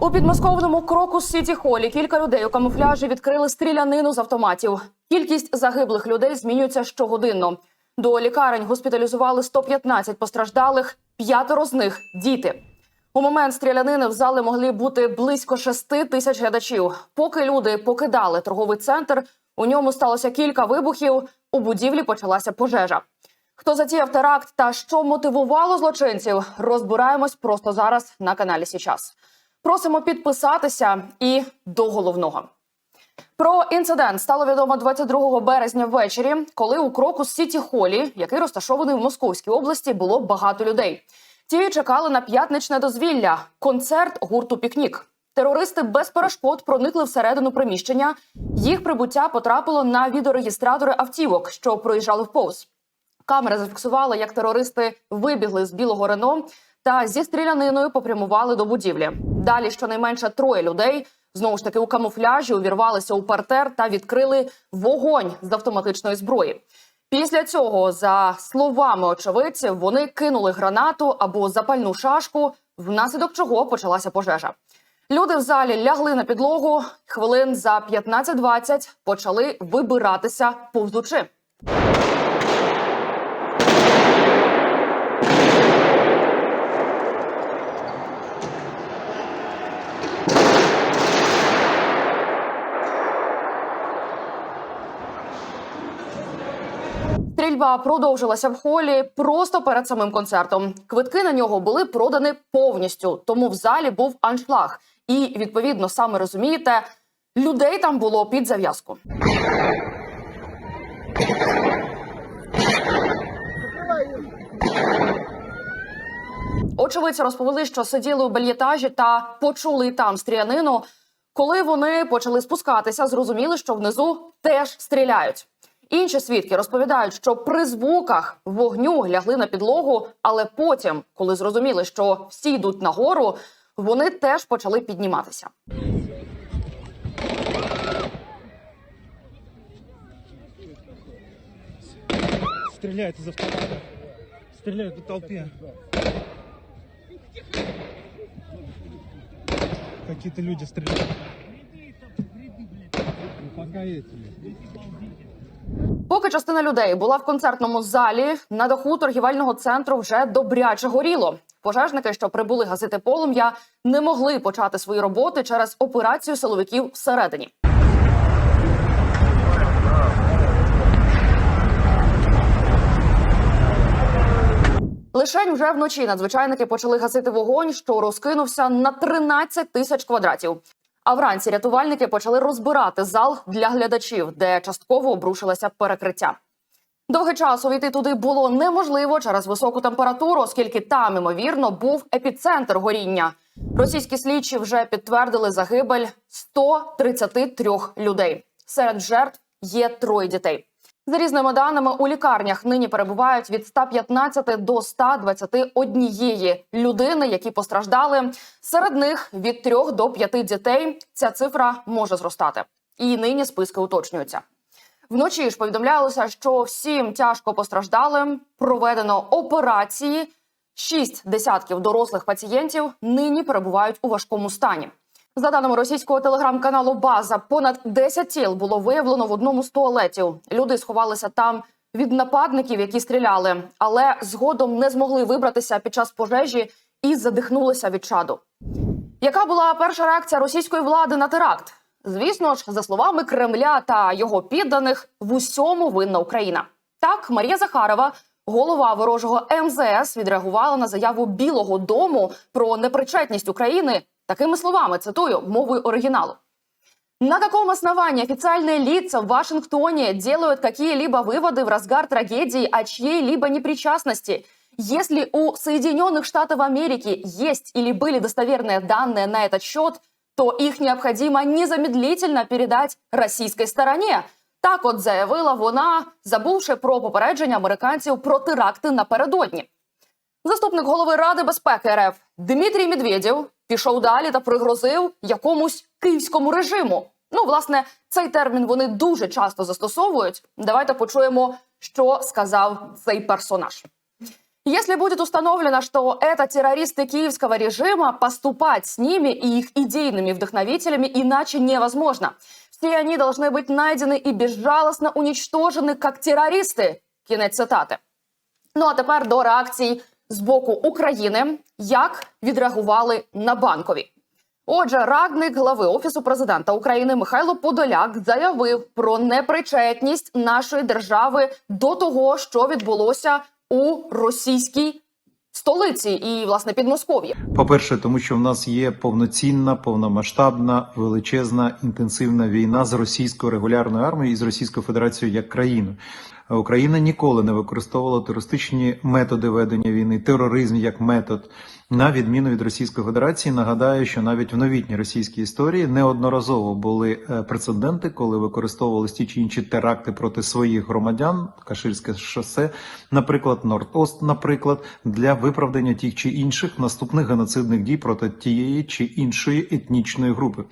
У підмосковному кроку Сіті Холі кілька людей у камуфляжі відкрили стрілянину з автоматів. Кількість загиблих людей змінюється щогодинно. До лікарень госпіталізували 115 постраждалих, п'ятеро з них діти. У момент стрілянини в залі могли бути близько 6 тисяч глядачів. Поки люди покидали торговий центр, у ньому сталося кілька вибухів. У будівлі почалася пожежа. Хто затіяв теракт та що мотивувало злочинців, розбираємось просто зараз на каналі Січас. Просимо підписатися і до головного. Про інцидент стало відомо 22 березня ввечері, коли у кроку Сіті Холі, який розташований в Московській області, було багато людей. Ті чекали на п'ятничне дозвілля, концерт гурту Пікнік. Терористи без перешкод проникли всередину приміщення. Їх прибуття потрапило на відеорегістратори автівок, що проїжджали вповз. Камера зафіксувала, як терористи вибігли з білого Рено та зі стріляниною попрямували до будівлі. Далі щонайменше троє людей знову ж таки у камуфляжі увірвалися у партер та відкрили вогонь з автоматичної зброї. Після цього, за словами очевидців, вони кинули гранату або запальну шашку, внаслідок чого почалася пожежа. Люди в залі лягли на підлогу. Хвилин за 15-20 почали вибиратися повзучи. Стрільба продовжилася в холі просто перед самим концертом. Квитки на нього були продані повністю, тому в залі був аншлаг. І відповідно, саме розумієте, людей там було під зав'язку. Очевидці розповіли, що сиділи у бельєтажі та почули там стрілянину. Коли вони почали спускатися, зрозуміли, що внизу теж стріляють. Інші свідки розповідають, що при звуках вогню лягли на підлогу, але потім, коли зрозуміли, що всі йдуть нагору, вони теж почали підніматися. Стреляют из автомата. Стреляют по толпе. Какие-то люди стреляют. Ну, пока эти. Поки частина людей була в концертному залі, на даху торгівельного центру вже добряче горіло. Пожежники, що прибули гасити полум'я, не могли почати свої роботи через операцію силовиків всередині. Лишень вже вночі надзвичайники почали гасити вогонь, що розкинувся на 13 тисяч квадратів. А вранці рятувальники почали розбирати зал для глядачів, де частково обрушилося перекриття. Довгий час увійти туди було неможливо через високу температуру, оскільки там, ймовірно, був епіцентр горіння. Російські слідчі вже підтвердили загибель 133 людей. Серед жертв є троє дітей. За різними даними, у лікарнях нині перебувають від 115 до 121 людини, які постраждали. Серед них від 3 до 5 дітей. Ця цифра може зростати. І нині списки уточнюються. Вночі ж повідомлялося, що всім тяжко постраждалим проведено операції. Шість десятків дорослих пацієнтів нині перебувають у важкому стані. За даними російського телеграм-каналу База, понад 10 тіл було виявлено в одному з туалетів. Люди сховалися там від нападників, які стріляли, але згодом не змогли вибратися під час пожежі і задихнулися від чаду. Яка була перша реакція російської влади на теракт? Звісно ж, за словами Кремля та його підданих, в усьому винна Україна. Так, Марія Захарова, голова ворожого МЗС, відреагувала на заяву Білого Дому про непричетність України такими словами. Цитую мовою оригіналу. На каком основании официальные лица в Вашингтоне делают какие-либо выводы в разгар трагедии о чьей-либо непричастности? Если у Соединенных Штатов Америки есть или были достоверные данные на этот счет, то их необходимо незамедлительно передать російській стороні. Так от заявила вона, забувши про попередження американців про теракти напередодні. Заступник голови Ради безпеки РФ Дмитрій Медведєв пішов далі та пригрозив якомусь київському режиму. Ну, власне, цей термін вони дуже часто застосовують. Давайте почуємо, що сказав цей персонаж. Если будет установлено, что это террористы киевского режима, поступать с ними и их идейными вдохновителями иначе невозможно. Все они должны быть найдены и безжалостно уничтожены как терористи. Кінець цитати. Ну а тепер до реакцій з боку України, як відреагували на банкові. Отже, радник глави офісу президента України Михайло Подоляк заявив про непричетність нашої держави до того, що відбулося у російській столиці і власне Підмосков'ї. По-перше, тому що в нас є повноцінна, повномасштабна, величезна, інтенсивна війна з російською регулярною армією і з Російською Федерацією як країною. Україна ніколи не використовувала терористичні методи ведення війни, тероризм як метод. На відміну від Російської Федерації, нагадаю, що навіть в новітній російській історії неодноразово були е, прецеденти, коли використовували ті чи інші теракти проти своїх громадян, Каширське шосе, наприклад, Норд-Ост, наприклад, для виправдання тих чи інших наступних геноцидних дій проти тієї чи іншої етнічної групи.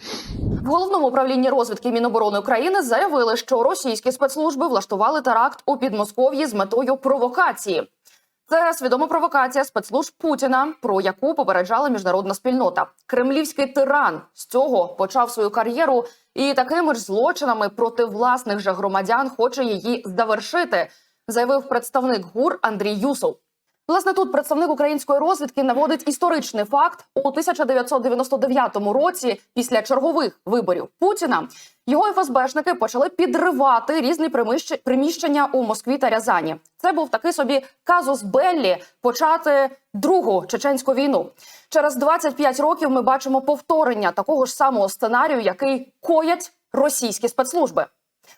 В головному управлінні розвідки Міноборони України заявили, що російські спецслужби влаштували теракт у Підмосков'ї з метою провокації. Це свідома провокація спецслужб Путіна, про яку попереджала міжнародна спільнота. Кремлівський тиран з цього почав свою кар'єру і такими ж злочинами проти власних же громадян хоче її завершити, заявив представник ГУР Андрій Юсов. Власне, тут представник української розвідки наводить історичний факт у 1999 році, після чергових виборів Путіна, його ФСБшники почали підривати різні приміщ- приміщення у Москві та Рязані. Це був такий собі казус Беллі почати другу чеченську війну. Через 25 років ми бачимо повторення такого ж самого сценарію, який коять російські спецслужби.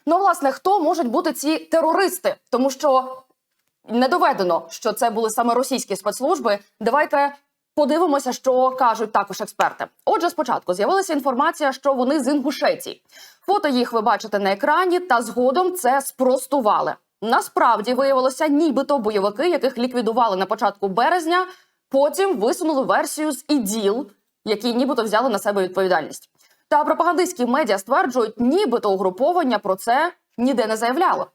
Ну, власне, хто можуть бути ці терористи? Тому що не доведено, що це були саме російські спецслужби. Давайте подивимося, що кажуть також експерти. Отже, спочатку з'явилася інформація, що вони з Інгушетії. Фото їх ви бачите на екрані, та згодом це спростували. Насправді виявилося, нібито бойовики, яких ліквідували на початку березня, потім висунули версію з іділ, які нібито взяли на себе відповідальність. Та пропагандистські медіа стверджують, нібито угруповання про це ніде не заявляло.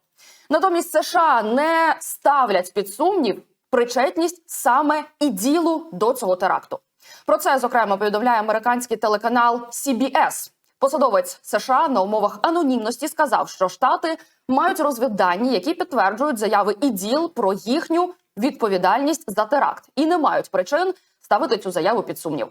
Натомість США не ставлять під сумнів причетність саме і ділу до цього теракту. Про це зокрема повідомляє американський телеканал CBS. Посадовець США на умовах анонімності сказав, що штати мають розвіддані, які підтверджують заяви іділ про їхню відповідальність за теракт, і не мають причин ставити цю заяву під сумнів.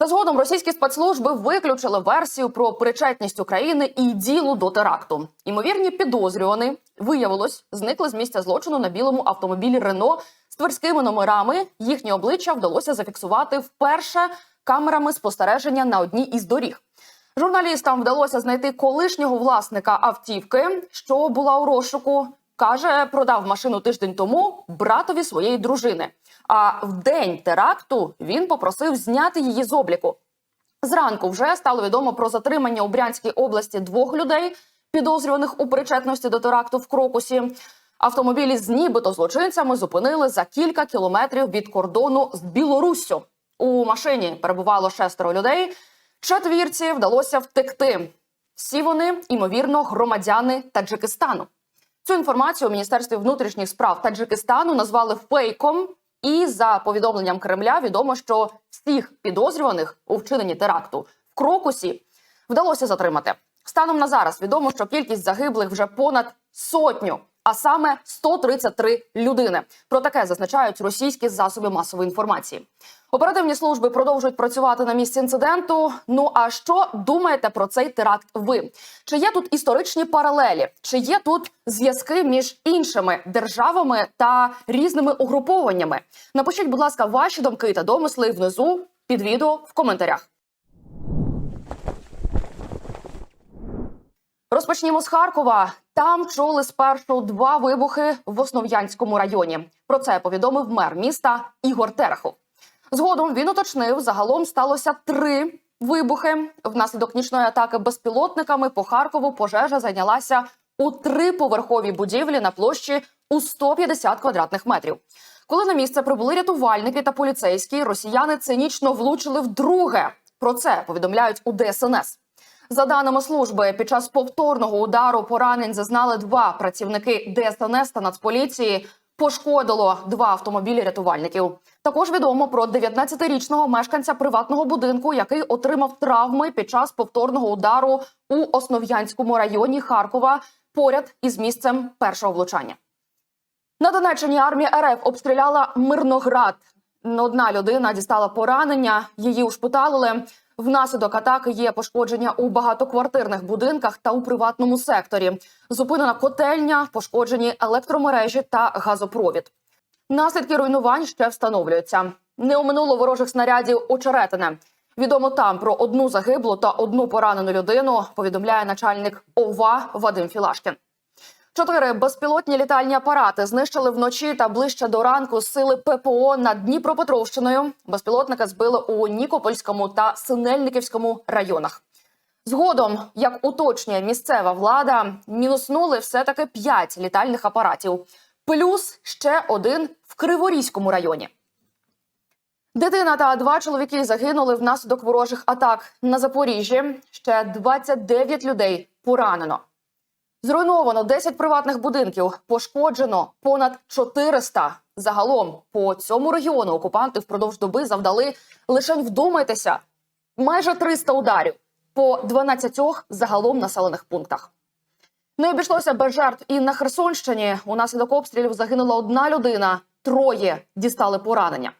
Та згодом російські спецслужби виключили версію про причетність України і ділу до теракту. Імовірні підозрювані виявилось, зникли з місця злочину на білому автомобілі Рено з тверськими номерами. Їхні обличчя вдалося зафіксувати вперше камерами спостереження на одній із доріг. Журналістам вдалося знайти колишнього власника автівки, що була у розшуку. Каже, продав машину тиждень тому братові своєї дружини. А в день теракту він попросив зняти її з обліку. Зранку вже стало відомо про затримання у Брянській області двох людей, підозрюваних у причетності до теракту в Крокусі. Автомобілі з нібито злочинцями зупинили за кілька кілометрів від кордону з Білоруссю. У машині перебувало шестеро людей. Четвірці вдалося втекти. Всі вони, ймовірно, громадяни Таджикистану. Цю інформацію у Міністерстві внутрішніх справ Таджикистану назвали фейком. І за повідомленням Кремля відомо, що всіх підозрюваних у вчиненні теракту в Крокусі вдалося затримати. Станом на зараз відомо, що кількість загиблих вже понад сотню, а саме 133 людини. Про таке зазначають російські засоби масової інформації. Оперативні служби продовжують працювати на місці інциденту. Ну а що думаєте про цей теракт? Ви чи є тут історичні паралелі? Чи є тут зв'язки між іншими державами та різними угрупованнями? Напишіть, будь ласка, ваші думки та домисли внизу під відео в коментарях. Розпочнімо з Харкова. Там чули спершу два вибухи в Основ'янському районі. Про це повідомив мер міста Ігор Терехов. Згодом він уточнив, загалом сталося три вибухи. Внаслідок нічної атаки безпілотниками по Харкову пожежа зайнялася у триповерховій будівлі на площі у 150 квадратних метрів. Коли на місце прибули рятувальники та поліцейські, росіяни цинічно влучили вдруге. Про це повідомляють у ДСНС. За даними служби, під час повторного удару поранень зазнали два працівники ДСНС та Нацполіції. пошкодило два автомобілі рятувальників. Також відомо про 19-річного мешканця приватного будинку, який отримав травми під час повторного удару у Основ'янському районі Харкова поряд із місцем першого влучання. На Донеччині армія РФ обстріляла Мирноград. Одна людина дістала поранення, її ушпиталили. Внаслідок атаки є пошкодження у багатоквартирних будинках та у приватному секторі. Зупинена котельня, пошкоджені електромережі та газопровід. Наслідки руйнувань ще встановлюються. Не оминуло ворожих снарядів очеретине. Відомо там про одну загиблу та одну поранену людину. Повідомляє начальник ОВА Вадим Філашкін. Чотири безпілотні літальні апарати знищили вночі та ближче до ранку сили ППО над Дніпропетровщиною. Безпілотника збили у Нікопольському та Синельниківському районах. Згодом, як уточнює місцева влада, мінуснули все таки п'ять літальних апаратів, плюс ще один в Криворізькому районі. Дитина та два чоловіки загинули внаслідок ворожих атак на Запоріжжі. Ще 29 людей поранено. Зруйновано 10 приватних будинків, пошкоджено понад 400. Загалом по цьому регіону окупанти впродовж доби завдали лише вдумайтеся майже 300 ударів по 12 загалом населених пунктах. Не обійшлося без жертв і на Херсонщині. Унаслідок обстрілів загинула одна людина, троє дістали поранення.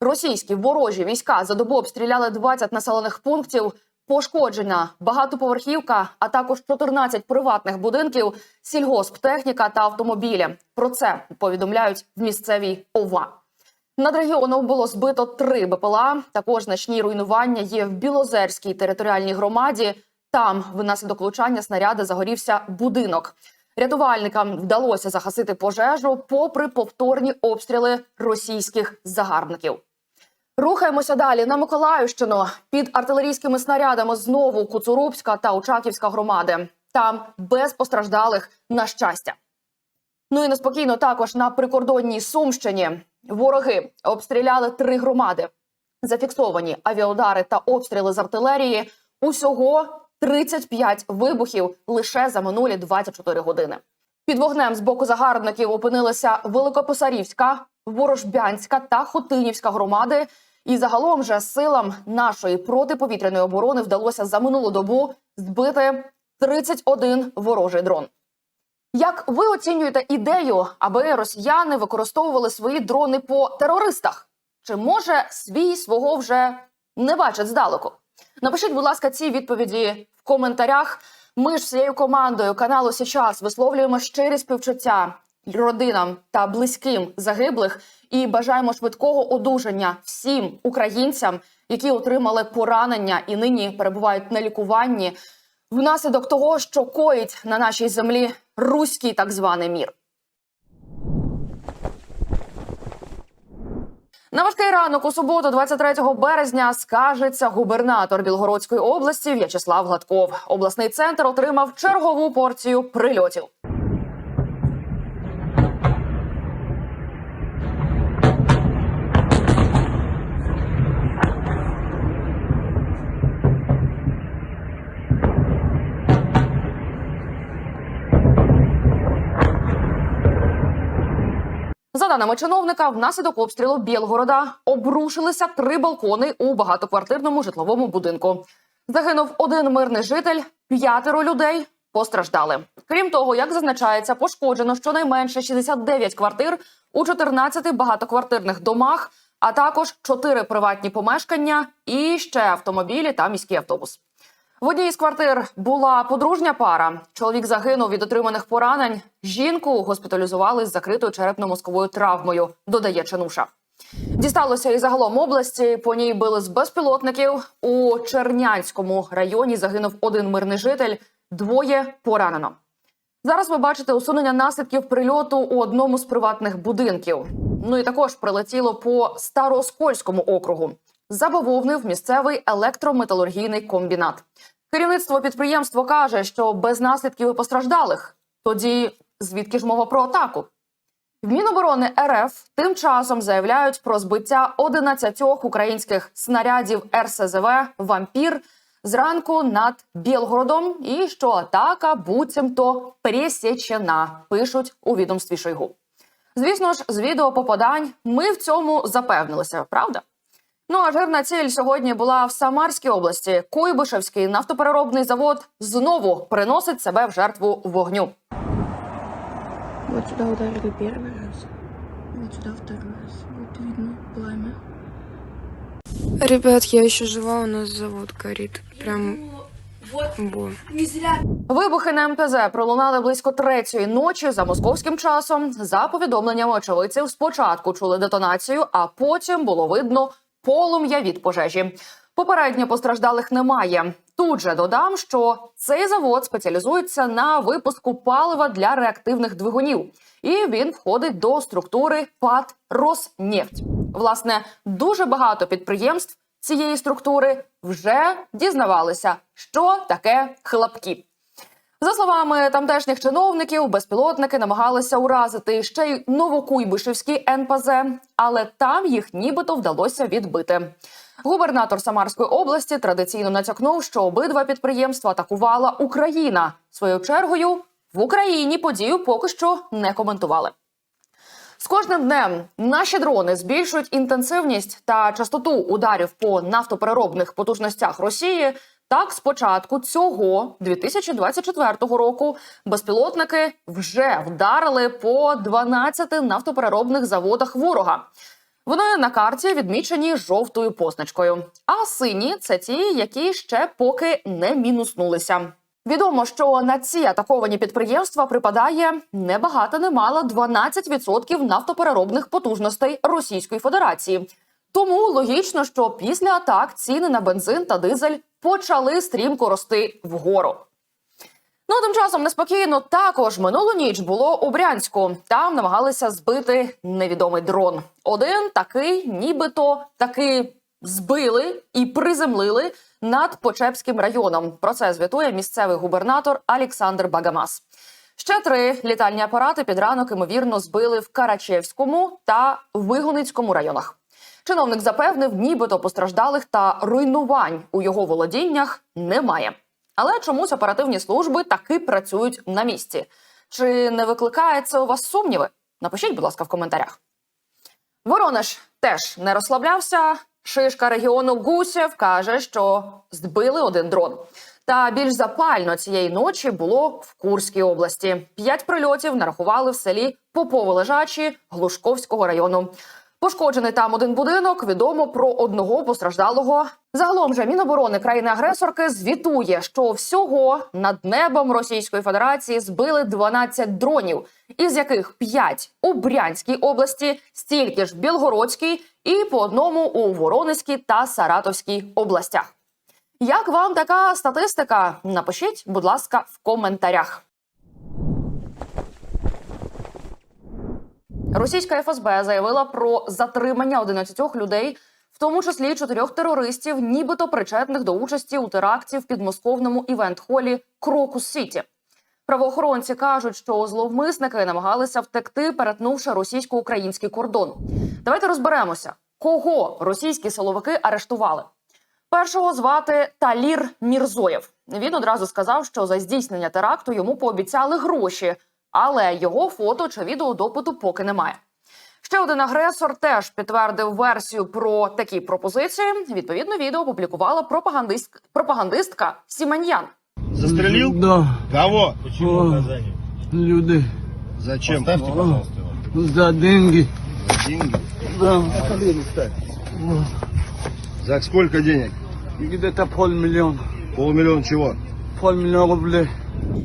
Російські ворожі війська за добу обстріляли 20 населених пунктів. Пошкоджена багатоповерхівка, а також 14 приватних будинків, сільгосптехніка та автомобілі. Про це повідомляють в місцевій ОВА. Над регіоном було збито три БПЛА. Також значні руйнування є в Білозерській територіальній громаді. Там внаслідок влучання снаряди загорівся будинок. Рятувальникам вдалося загасити пожежу, попри повторні обстріли російських загарбників. Рухаємося далі на Миколаївщину. Під артилерійськими снарядами знову Куцурубська та Очаківська громади. Там без постраждалих на щастя. Ну і неспокійно також на прикордонній Сумщині. Вороги обстріляли три громади. Зафіксовані авіаудари та обстріли з артилерії. Усього 35 вибухів лише за минулі 24 години. Під вогнем з боку загарбників опинилися Великописарівська, Ворожбянська та Хотинівська громади. І загалом же силам нашої протиповітряної оборони вдалося за минулу добу збити 31 ворожий дрон. Як ви оцінюєте ідею, аби росіяни використовували свої дрони по терористах? Чи може свій свого вже не бачить здалеку? Напишіть, будь ласка, ці відповіді в коментарях. Ми ж всією командою каналу Січас висловлюємо щирі співчуття родинам та близьким загиблих і бажаємо швидкого одужання всім українцям, які отримали поранення і нині перебувають на лікуванні внаслідок того, що коїть на нашій землі руський так званий мір. На важкий ранок у суботу, 23 березня, скажеться губернатор Білгородської області В'ячеслав Гладков. Обласний центр отримав чергову порцію прильотів. За даними чиновника, внаслідок обстрілу Білгорода обрушилися три балкони у багатоквартирному житловому будинку. Загинув один мирний житель, п'ятеро людей постраждали. Крім того, як зазначається, пошкоджено щонайменше 69 квартир у 14 багатоквартирних домах, а також 4 приватні помешкання і ще автомобілі та міський автобус. В одній із квартир була подружня пара. Чоловік загинув від отриманих поранень. Жінку госпіталізували з закритою черепно-мозковою травмою. Додає Ченуша. Дісталося і загалом області. По ній били з безпілотників. У Чернянському районі загинув один мирний житель, двоє поранено. Зараз ви бачите усунення наслідків прильоту у одному з приватних будинків. Ну і також прилетіло по Старооскольському округу. Забавовнив місцевий електрометалургійний комбінат. Керівництво підприємства каже, що без наслідків і постраждалих. Тоді звідки ж мова про атаку? В Міноборони РФ тим часом заявляють про збиття 11 українських снарядів РСЗВ Вампір зранку над Білгородом, і що атака буцімто пересічена, пишуть у відомстві Шойгу. Звісно ж, з відеопопадань ми в цьому запевнилися, правда? Ну а жирна ціль сьогодні була в Самарській області. Куйбишевський нафтопереробний завод знову приносить себе в жертву вогню. Вот сюда ударили первый раз. Вот сюда второй раз. Вот видно пламя. Ребят, я еще жива, у нас завод горит. Прям... Вибухи на МТЗ пролунали близько третьої ночі за московським часом. За повідомленнями очевидців, спочатку чули детонацію, а потім було видно полум'я від пожежі. Попередньо постраждалих немає. Тут же додам, що цей завод спеціалізується на випуску палива для реактивних двигунів, і він входить до структури ПАТ «Роснефть». Власне, дуже багато підприємств цієї структури вже дізнавалися, що таке хлопки. За словами тамтешніх чиновників, безпілотники намагалися уразити ще й Новокуйбишевський НПЗ, але там їх нібито вдалося відбити. Губернатор Самарської області традиційно натякнув, що обидва підприємства атакувала Україна. Своєю чергою в Україні подію поки що не коментували. З кожним днем наші дрони збільшують інтенсивність та частоту ударів по нафтопереробних потужностях Росії. Так, з початку цього 2024 року безпілотники вже вдарили по 12 нафтопереробних заводах ворога. Вони на карті відмічені жовтою позначкою. А сині це ті, які ще поки не мінуснулися. Відомо, що на ці атаковані підприємства припадає не багато не мало 12% нафтопереробних потужностей Російської Федерації. Тому логічно, що після атак ціни на бензин та дизель почали стрімко рости вгору. Ну, тим часом неспокійно також минулу ніч було у Брянську. Там намагалися збити невідомий дрон. Один такий, нібито таки збили і приземлили над Почепським районом. Про це звітує місцевий губернатор Олександр Багамас. Ще три літальні апарати під ранок ймовірно збили в Карачевському та Вигоницькому районах. Чиновник запевнив, нібито постраждалих та руйнувань у його володіннях немає. Але чомусь оперативні служби таки працюють на місці. Чи не викликає це у вас сумніви? Напишіть, будь ласка, в коментарях. Воронеж теж не розслаблявся. Шишка регіону Гусєв каже, що збили один дрон. Та більш запально цієї ночі було в Курській області. П'ять прильотів нарахували в селі Попово-Лежачі Глушковського району. Пошкоджений там один будинок. Відомо про одного постраждалого. Загалом же Міноборони країни-агресорки звітує, що всього над небом Російської Федерації збили 12 дронів, із яких 5 у Брянській області, стільки ж в Білгородській і по одному у Воронезькій та Саратовській областях. Як вам така статистика? Напишіть, будь ласка, в коментарях. Російська ФСБ заявила про затримання 11 людей, в тому числі чотирьох терористів, нібито причетних до участі у теракті в підмосковному івент-холі Крокус Сіті. Правоохоронці кажуть, що зловмисники намагалися втекти, перетнувши російсько-український кордон. Давайте розберемося, кого російські силовики арештували. Першого звати Талір Мірзоєв. Він одразу сказав, що за здійснення теракту йому пообіцяли гроші, але його фото чи відеодопиту поки немає. Ще один агресор теж підтвердив версію про такі пропозиції. Відповідно, відео опублікувала пропагандист... пропагандистка Сіманьян. Застрелил? Да, Кого? О, люди Зачем? Поставьте, пожалуйста, его. за деньги. Деньги. Да, За сколько денег? где-то полмиллиона. Полмиллиона чего? Полмиллиона рублей.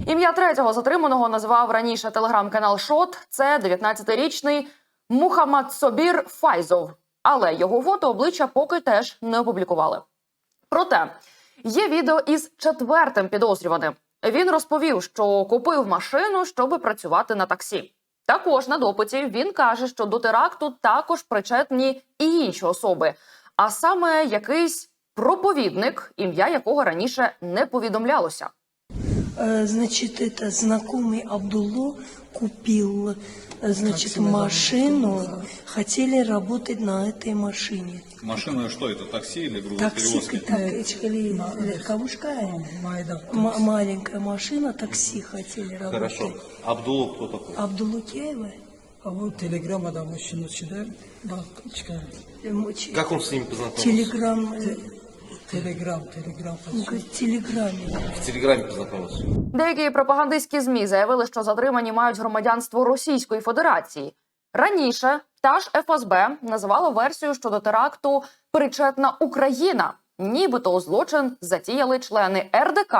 Ім'я третього затриманого назвав раніше телеграм-канал Шот. Це 19-річний Мухаммад Собір Файзов. Але його фото обличчя поки теж не опублікували. Проте є відео із четвертим підозрюваним. Він розповів, що купив машину, щоб працювати на таксі. Також на допиті він каже, що до теракту також причетні і інші особи, а саме якийсь проповідник, ім'я якого раніше не повідомлялося. Э, Значит, это знакомый Абдулло купил, э, значит, машину, хотели работать на этой машине. Машина что это, такси или грузовые Такси, так, или, э, м- маленькая машина, такси хотели работать. Хорошо. Абдулов кто такой? Абдулло Кеева, А вот телеграмма, да, мужчина. Как он с ним познакомился? Телеграм, э, телеграм, телеграм. В телеграме. В Телеграме познакомился. Деякі пропагандистські змі заявили, що затримані мають громадянство Російської Федерації. Раніше та ж ФСБ називала версію щодо теракту причетна Україна, нібито у злочин затіяли члени РДК,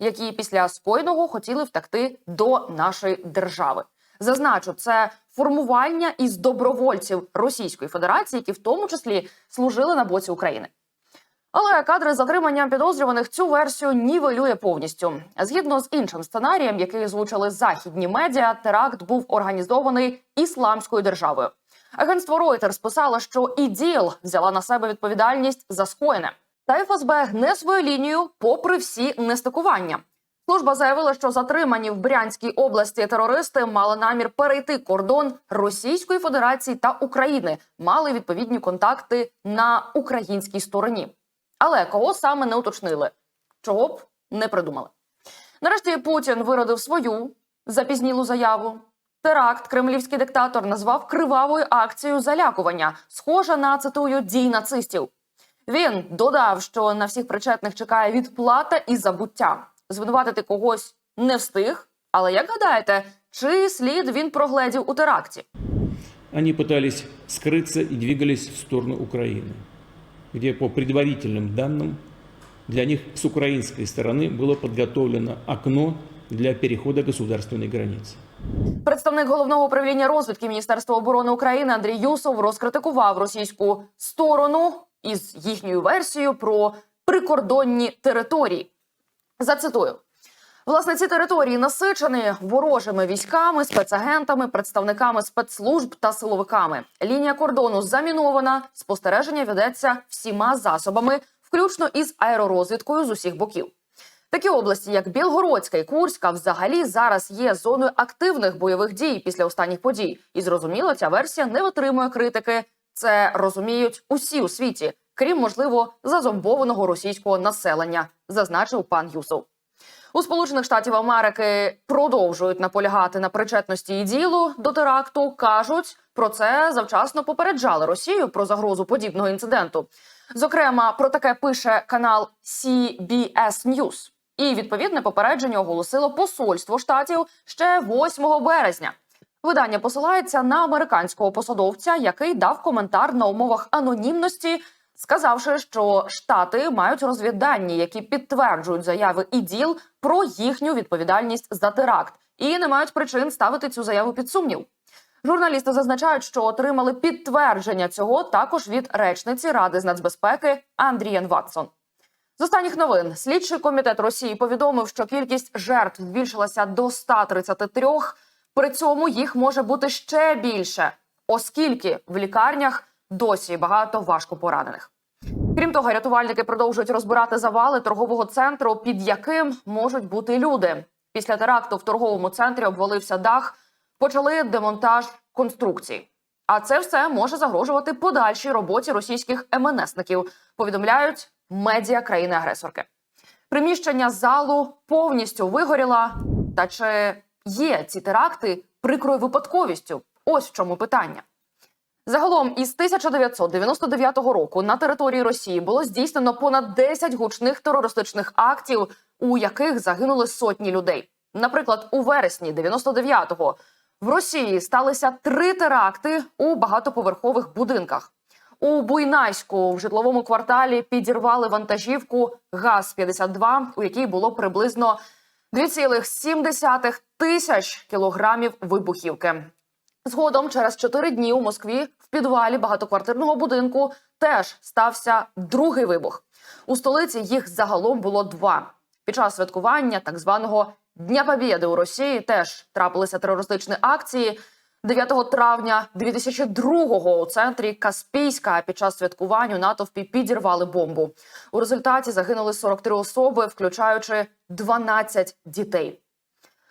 які після скоєного хотіли втекти до нашої держави. Зазначу, це формування із добровольців Російської Федерації, які в тому числі служили на боці України. Але кадри затримання підозрюваних цю версію нівелює повністю. Згідно з іншим сценарієм, який озвучили західні медіа, теракт був організований ісламською державою. Агентство Reuters писало, що ІДІЛ взяла на себе відповідальність за скоєне. Та ФСБ гне свою лінію, попри всі нестикування. Служба заявила, що затримані в Брянській області терористи мали намір перейти кордон Російської Федерації та України, мали відповідні контакти на українській стороні. Але кого саме не уточнили, чого б не придумали. Нарешті Путін виродив свою запізнілу заяву. Теракт кремлівський диктатор назвав кривавою акцією залякування, схожа на цитую дій нацистів. Він додав, що на всіх причетних чекає відплата і забуття. Звинуватити когось не встиг. Але як гадаєте, чий слід він прогледів у теракті? Они пытались скрыться и двигались в сторону Украины, где по предварительным данным для них с украинской стороны было подготовлено окно для перехода государственной границы. Представник головного управління розвідки Міністерства оборони України Андрій Юсов розкритикував російську сторону із їхньою версією про прикордонні території. Зацитую. Власне, ці території насичені ворожими військами, спецагентами, представниками спецслужб та силовиками. Лінія кордону замінована. Спостереження ведеться всіма засобами, включно із аеророзвідкою з усіх боків. Такі області, як Білгородська і Курська, взагалі зараз є зоною активних бойових дій після останніх подій. І зрозуміло, ця версія не витримує критики. Це розуміють усі у світі, крім можливо зазомбованого російського населення, зазначив пан Юсов. У Сполучених Штатів Америки продовжують наполягати на причетності і ділу до теракту. кажуть про це завчасно попереджали Росію про загрозу подібного інциденту. Зокрема, про таке пише канал CBS News. І відповідне попередження оголосило посольство штатів ще 8 березня. Видання посилається на американського посадовця, який дав коментар на умовах анонімності, сказавши, що штати мають розвіддані, які підтверджують заяви іділ про їхню відповідальність за теракт, і не мають причин ставити цю заяву під сумнів. Журналісти зазначають, що отримали підтвердження цього також від речниці Ради з нацбезпеки Андрієн Ватсон. З останніх новин слідчий комітет Росії повідомив, що кількість жертв збільшилася до 133, При цьому їх може бути ще більше, оскільки в лікарнях досі багато важко поранених. Крім того, рятувальники продовжують розбирати завали торгового центру, під яким можуть бути люди. Після теракту в торговому центрі обвалився дах, почали демонтаж конструкцій. А це все може загрожувати подальшій роботі російських МНСників, повідомляють медіа країни-агресорки. Приміщення залу повністю вигоріла. Та чи є ці теракти прикрою випадковістю? Ось в чому питання. Загалом із 1999 року на території Росії було здійснено понад 10 гучних терористичних актів, у яких загинули сотні людей. Наприклад, у вересні 99-го в Росії сталися три теракти у багатоповерхових будинках. У Буйнайську в житловому кварталі підірвали вантажівку ГАЗ-52, у якій було приблизно 2,7 тисяч кілограмів вибухівки. Згодом, через чотири дні у Москві в підвалі багатоквартирного будинку теж стався другий вибух. У столиці їх загалом було два. Під час святкування так званого Дня Побєди у Росії теж трапилися терористичні акції. 9 травня 2002-го у центрі Каспійська під час святкування у натовпі підірвали бомбу. У результаті загинули 43 особи, включаючи 12 дітей.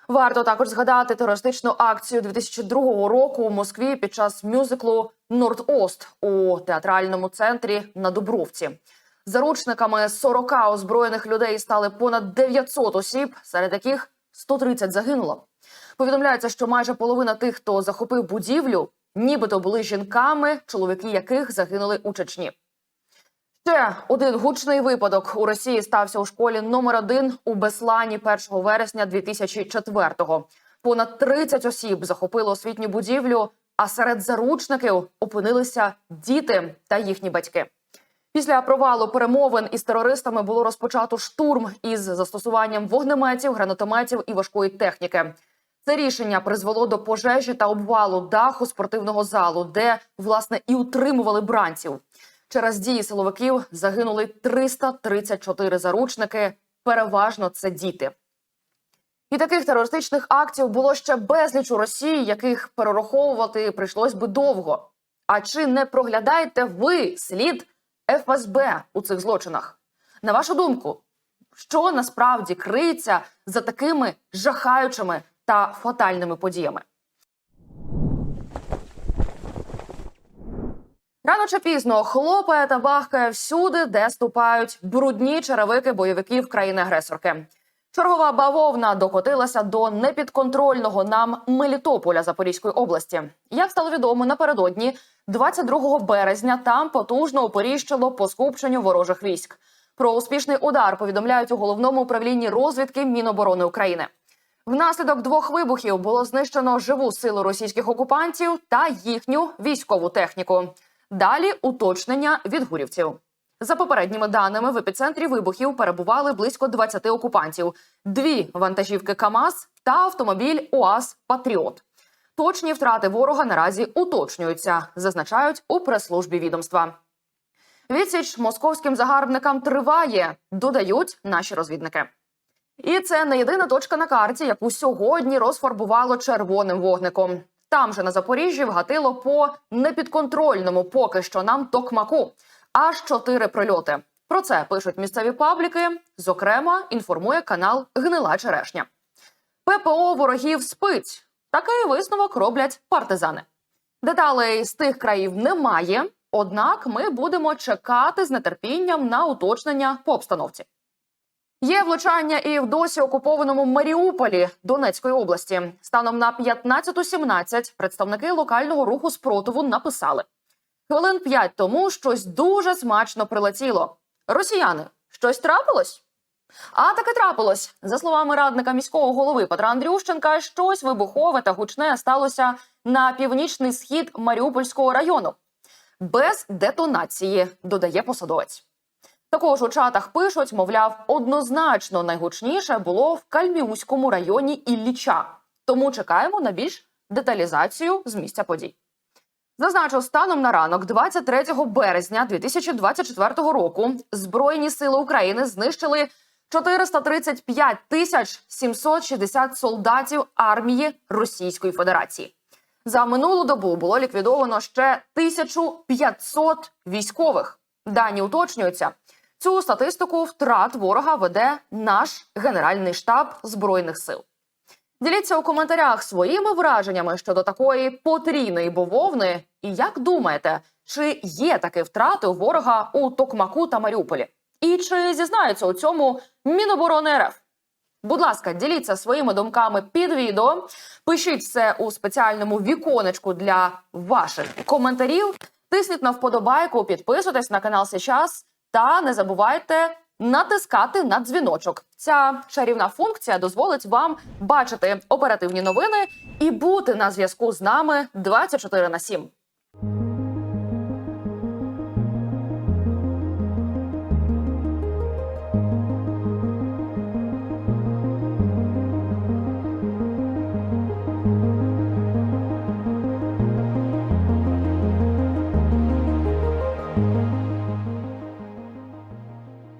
Варто також згадати терористичну акцію 2002 року у Москві під час мюзиклу Норд-Ост у театральному центрі на Дубровці. Заручниками 40 озброєних людей стали понад 900 осіб, серед яких 130 загинуло. Повідомляється, що майже половина тих, хто захопив будівлю, нібито були жінками, чоловіки яких загинули у Чечні. Ще один гучний випадок у Росії стався у школі номер 1 у Беслані 1 вересня 2004-го. Понад 30 осіб захопили освітню будівлю, а серед заручників опинилися діти та їхні батьки. Після провалу перемовин із терористами було розпочато штурм із застосуванням вогнеметів, гранатометів і важкої техніки. Це рішення призвело до пожежі та обвалу даху спортивного залу, де власне і утримували бранців. Через дії силовиків загинули 334 заручники. Переважно це діти. І таких терористичних акцій було ще безліч у Росії, яких перераховувати прийшлось би довго. А чи не проглядаєте ви слід ФСБ у цих злочинах? На вашу думку, що насправді криється за такими жахаючими та фатальними подіями? Рано чи пізно хлопає та бахкає всюди, де ступають брудні черевики бойовиків країни-агресорки. Чергова бавовна докотилася до непідконтрольного нам Мелітополя Запорізької області. Як стало відомо напередодні, 22 березня там потужно оперіщило по скупченню ворожих військ. Про успішний удар повідомляють у головному управлінні розвідки Міноборони України. Внаслідок двох вибухів було знищено живу силу російських окупантів та їхню військову техніку. Далі уточнення від гурівців. За попередніми даними, в епіцентрі вибухів перебували близько 20 окупантів, дві вантажівки КАМАЗ та автомобіль УАЗ Патріот. Точні втрати ворога наразі уточнюються, зазначають у прес-службі відомства. Відсіч московським загарбникам триває, додають наші розвідники. І це не єдина точка на карті, яку сьогодні розфарбувало червоним вогником. Там же на Запоріжжі вгатило по непідконтрольному поки що нам токмаку. Аж чотири прильоти. Про це пишуть місцеві пабліки. Зокрема, інформує канал Гнила Черешня. ППО ворогів спить. Такий висновок роблять партизани. Деталей з тих країв немає. Однак ми будемо чекати з нетерпінням на уточнення по обстановці. Є влучання і в досі окупованому Маріуполі Донецької області. Станом на 15.17 представники локального руху спротиву написали: хвилин п'ять тому щось дуже смачно прилетіло. Росіяни, щось трапилось? А таки трапилось. За словами радника міського голови Петра Андрющенка, щось вибухове та гучне сталося на північний схід Маріупольського району. Без детонації, додає посадовець. Також у чатах пишуть, мовляв, однозначно найгучніше було в Кальміуському районі Ілліча. Тому чекаємо на більш деталізацію з місця подій. Зазначу, станом на ранок, 23 березня 2024 року, Збройні сили України знищили 435 тисяч 760 солдатів армії Російської Федерації. За минулу добу було ліквідовано ще 1500 військових. Дані уточнюються. Цю статистику втрат ворога веде наш Генеральний штаб Збройних сил. Діліться у коментарях своїми враженнями щодо такої потрійної бововни. І як думаєте, чи є такі втрати ворога у Токмаку та Маріуполі? І чи зізнаються у цьому Міноборони РФ? Будь ласка, діліться своїми думками під відео. Пишіть це у спеціальному віконечку для ваших коментарів. Тисніть на вподобайку, підписуйтесь на канал Сейчас та не забувайте натискати на дзвіночок. Ця чарівна функція дозволить вам бачити оперативні новини і бути на зв'язку з нами 24 на 7.